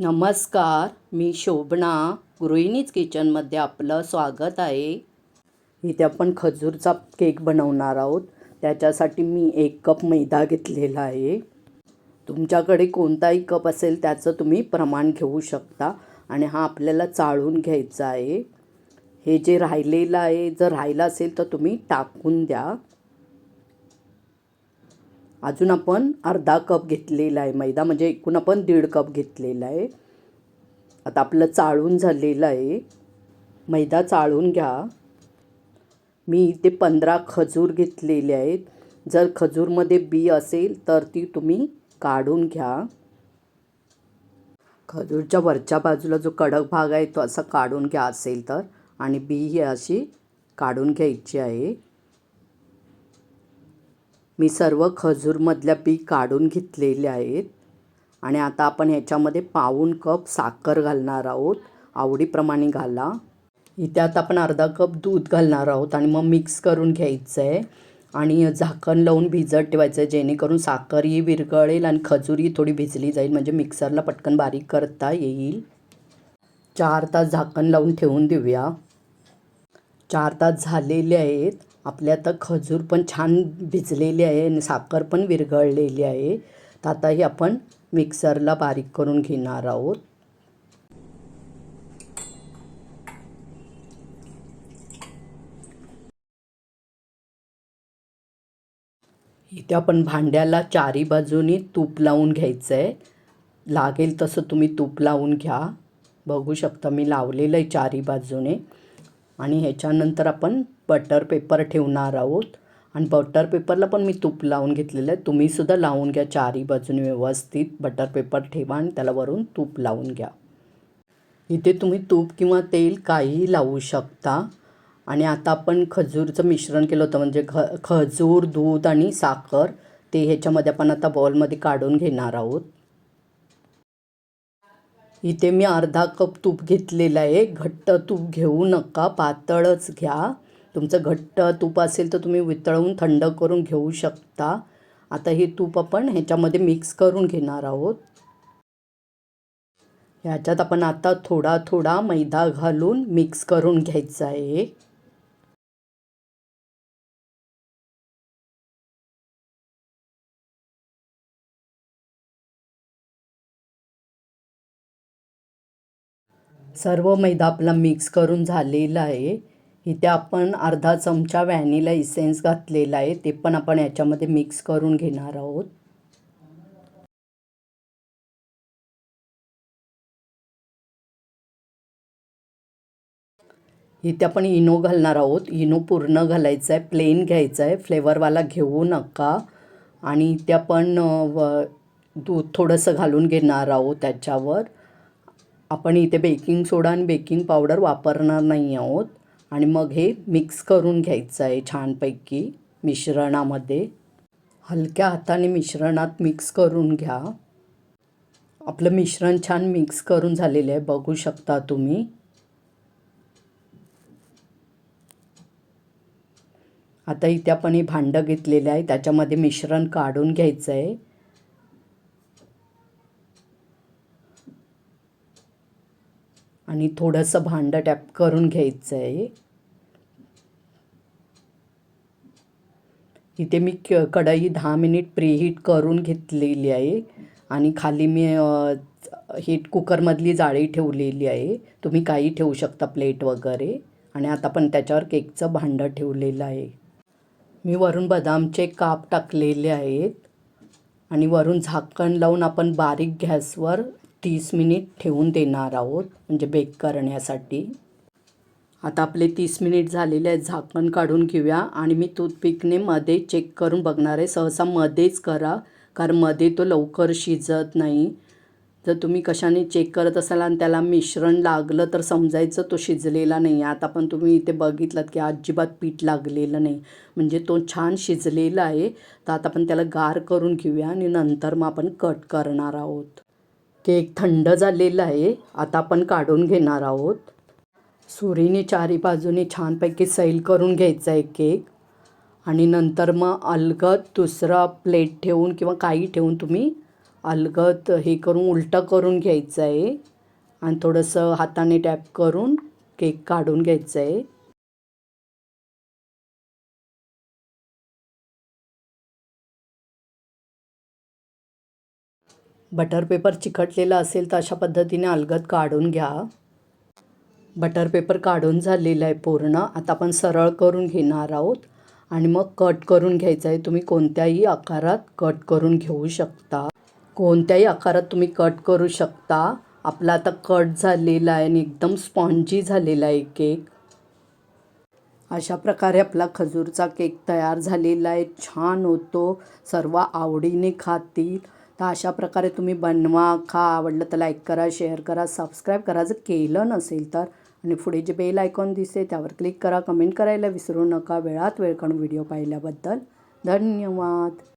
नमस्कार मी शोभना. गृहिणीच किचनमध्ये आपलं स्वागत आहे. इथे आपण खजूरचा केक बनवणार आहोत. त्याच्यासाठी मी एक कप मैदा घेतलेला आहे. तुमच्याकडे कोणताही कप असेल त्याचं तुम्ही प्रमाण घेऊ शकता आणि हा आपल्याला चाळून घ्यायचा आहे. हे जे राहिलेलं आहे जर राहिलं असेल तर तुम्ही टाकून द्या. अजून आपण अर्धा कप घेतलेला आहे मैदा म्हणजे एकूण आपण दीड कप घेतलेला आहे. आता आपलं चाळून झालेलं आहे. मैदा चाळून घ्या. मी इथे पंधरा खजूर घेतलेले आहेत. जर खजूरमध्ये बी असेल तर ती तुम्ही काढून घ्या. खजूरच्या वरच्या बाजूला जो कडक भाग आहे तो असा काढून घ्या असेल तर. आणि बी ही अशी काढून घ्यायची आहे. मी सर्व खजूरमधल्या बी काढून घेतलेले आहेत. आणि आता आपण ह्याच्यामध्ये पाऊण कप साखर घालणार आहोत. आवडीप्रमाणे घाला. इथे आता आपण अर्धा कप दूध घालणार आहोत आणि मग मिक्स करून घ्यायचं आहे आणि झाकण लावून भिजत ठेवायचं आहे जेणेकरून साखरही विरघळेल आणि खजूरही थोडी भिजली जाईल. म्हणजे मिक्सरला पटकन बारीक करता येईल. चार तास झाकण लावून ठेवून देऊया. चार तास झालेले आहेत. आपले आता खजूर पण छान भिजलेली आहे आणि साखर पण विरघळलेली आहे. तर आता ही आपण मिक्सरला बारीक करून घेणार आहोत. इथे आपण भांड्याला चारी बाजूनी तूप लावून घ्यायचं आहे लागेल तसं तुम्ही तूप लावून घ्या. बघू शकता मी लावलेलं आहे चारी बाजूने. आणि ह्याच्यानंतर आपण बटर पेपर ठेवणार आहोत. आणि बटर पेपरला पण मी तूप लावून घेतलेलं आहे. तुम्हीसुद्धा लावून घ्या. चारी बाजूने व्यवस्थित बटर पेपर ठेवा आणि त्याला वरून तूप लावून घ्या. इथे तुम्ही तूप किंवा तेल काहीही लावू शकता. आणि आता आपण खजूरचं मिश्रण केलं होतं. म्हणजे ख खजूर दूध आणि साखर ते ह्याच्यामध्ये आपण आता बॉलमध्ये काढून घेणार आहोत. इथे मी अर्धा कप तूप घेतलेलं आहे. घट्ट तूप घेऊ नका पातळच घ्या. तुमचं घट्ट तूप असेल तर तुम्ही वितळवून थंड करून घेऊ शकता. आता हे तूप आपण ह्याच्यामध्ये मिक्स करून घेणार आहोत. ह्याच्यात आपण आता थोडा थोडा मैदा घालून मिक्स करून घ्यायचा आहे. सर्व मैदा आपला मिक्स करून झालेला आहे. इथे आपण अर्धा चमचा व्हॅनिला इसेन्स घातलेला आहे. ते पण आपण याच्यामध्ये मिक्स करून घेणार आहोत. इथे आपण इनो घालणार आहोत. इनो पूर्ण घालायचा आहे. प्लेन घ्यायचा आहे. फ्लेवरवाला घेऊ नका. आणि इथे आपण दूध थोडंसं घालून घेणार आहोत त्याच्यावर. आपण इथे बेकिंग सोडा आणि बेकिंग पावडर वापरणार नाही आहोत. आणि मग हे मिक्स करून घ्यायचं आहे छानपैकी मिश्रणामध्ये. हलक्या हाताने मिश्रणात मिक्स करून घ्या. आपलं मिश्रण छान मिक्स करून झालेलं आहे बघू शकता तुम्ही. आता इथे आपण हे भांडं घेतलेलं आहे त्याच्यामध्ये मिश्रण काढून घ्यायचं आहे. आणि थोडंसं भांडं टॅप करून घ्यायचं आहे इथे मी क कढई दहा मिनिट प्रीहीट करून घेतलेली आहे आणि खाली मी हीट कुकरमधली जाळी ठेवलेली आहे. तुम्ही काही ठेवू शकता प्लेट वगैरे. आणि आता पण त्याच्यावर केकचं भांडं ठेवलेलं आहे. मी वरून बदामचे काप टाकलेले आहेत. आणि वरून झाकण लावून आपण बारीक गॅसवर तीस मिनिट ठेवून देणार आहोत म्हणजे बेक करण्यासाठी. आता आपले तीस मिनिट झालेले आहेत झाकण काढून घेऊया. आणि मी टूथपिकने मध्ये चेक करून बघणार आहे. सहसा मध्येच करा कारण मध्ये तो लवकर शिजत नाही. जर तुम्ही कशाने चेक करत असाल आणि त्याला मिश्रण लागलं तर समजायचं तो शिजलेला नाही आता पण तुम्ही इथे बघितलात की अजिबात पीठ लागलेलं नाही. म्हणजे तो छान शिजलेला आहे. तर आता आपण त्याला गार करून घेऊया आणि नंतर मग आपण कट करणार आहोत. केक थंड झालेला आहे. आता आपण काढून घेणार आहोत. सुरीने चारी बाजूने छानपैकी सैल करून घ्यायचा आहे केक. आणि नंतर मग अलगद दुसरा प्लेट ठेवून किंवा काही ठेवून तुम्ही अलगद हे करून उलटं करून घ्यायचं आहे. आणि थोडंसं हाताने टॅप करून केक काढून घ्यायचं आहे. बटर पेपर चिकटलेला असेल तर अशा पद्धतीने अलगद काढून घ्या. बटर पेपर काढून झालेला आहे पूर्ण. आता आपण सरळ करून घेणार आहोत आणि मग कट करून घ्यायचं आहे. तुम्ही कोणत्याही आकारात कट करून घेऊ शकता. कोणत्याही आकारात तुम्ही कट करू शकता. आपला आता कट झालेला आहे आणि एकदम स्पॉन्जी झालेला आहे केक अशा प्रकारे आपला खजूरचा केक तयार झालेला आहे. छान होतो. सर्व आवडीने खातील. तर अशा प्रकारे तुम्ही बनवा खा आवडलं तर लाईक करा शेअर करा सबस्क्राईब करा. जर केलं नसेल तर. आणि पुढे जे बेल आयकॉन दिसते त्यावर क्लिक करा. कमेंट करायला विसरू नका. वेळात वेळ काढून व्हिडिओ पाहिल्याबद्दल धन्यवाद.